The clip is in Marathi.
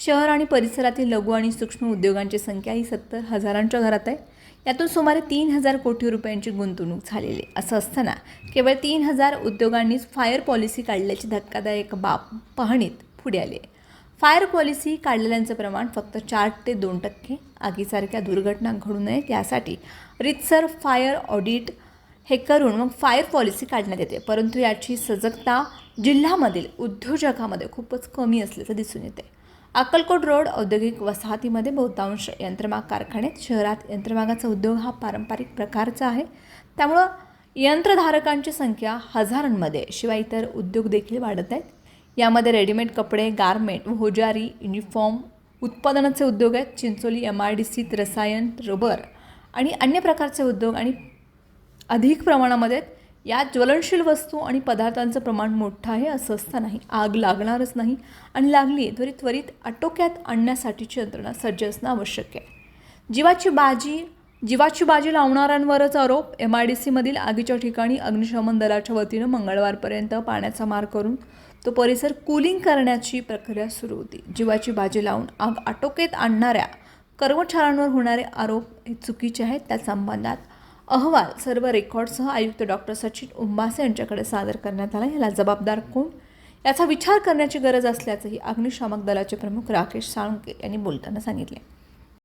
शहर आणि परिसरातील लघु आणि सूक्ष्म उद्योगांची संख्या ही सत्तर हजारांच्या घरात आहे. यातून सुमारे तीन हजार कोटी रुपयांची गुंतवणूक झालेली असं असताना केवळ तीन हजार उद्योगांनीच फायर पॉलिसी काढल्याची धक्कादायक बाब पाहणीत पुढे आली आहे. फायर पॉलिसी काढलेल्यांचं प्रमाण फक्त चार ते दोन टक्के. आगीसारख्या दुर्घटना घडू नयेत यासाठी रितसर फायर ऑडिट हे करून मग फायर पॉलिसी काढण्यात येते. परंतु याची सजगता जिल्ह्यामधील उद्योजकामध्ये खूपच कमी असल्याचं दिसून येते अक्कलकोट रोड औद्योगिक वसाहतीमध्ये बहुतांश यंत्रमाग कारखान्यात शहरात यंत्रमागाचा उद्योग हा पारंपरिक प्रकारचा आहे. त्यामुळं यंत्रधारकांची संख्या हजारांमध्ये शिवाय इतर उद्योग देखील वाढत आहेत. यामध्ये रेडीमेड कपडे गारमेंट होजारी युनिफॉर्म उत्पादनाचे उद्योग आहेत. चिंचोली एम आय डी सीत रसायन रबर आणि अन्य प्रकारचे उद्योग आणि अधिक प्रमाणामध्ये आहेत. यात ज्वलनशील वस्तू आणि पदार्थांचं प्रमाण मोठं आहे असं असतानाही आग लागणारच नाही आणि लागली तरी त्वरित आटोक्यात आणण्यासाठीची यंत्रणा सज्ज असणं आवश्यक आहे. जीवाची बाजी जीवाची बाजी लावणाऱ्यांवरच आरोप. एम आय डी सीमधील आगीच्या ठिकाणी अग्निशमन दलाच्या वतीनं मंगळवारपर्यंत पाण्याचा मार करून तो परिसर कूलिंग करण्याची प्रक्रिया सुरू होती. जीवाची बाजी लावून आग आटोक्यात आणणाऱ्या कर्मचाऱ्यांवर होणारे आरोप हे चुकीचे आहेत त्या संबंधात अहवाल सर्व रेकॉर्डसह आयुक्त डॉक्टर सचिन उंबासे यांच्याकडे सादर करण्यात आला. याला जबाबदार कोण? याचा विचार करण्याची गरज असल्याचंही अग्निशामक दलाचे प्रमुख राकेश साळुंके यांनी बोलताना सांगितले.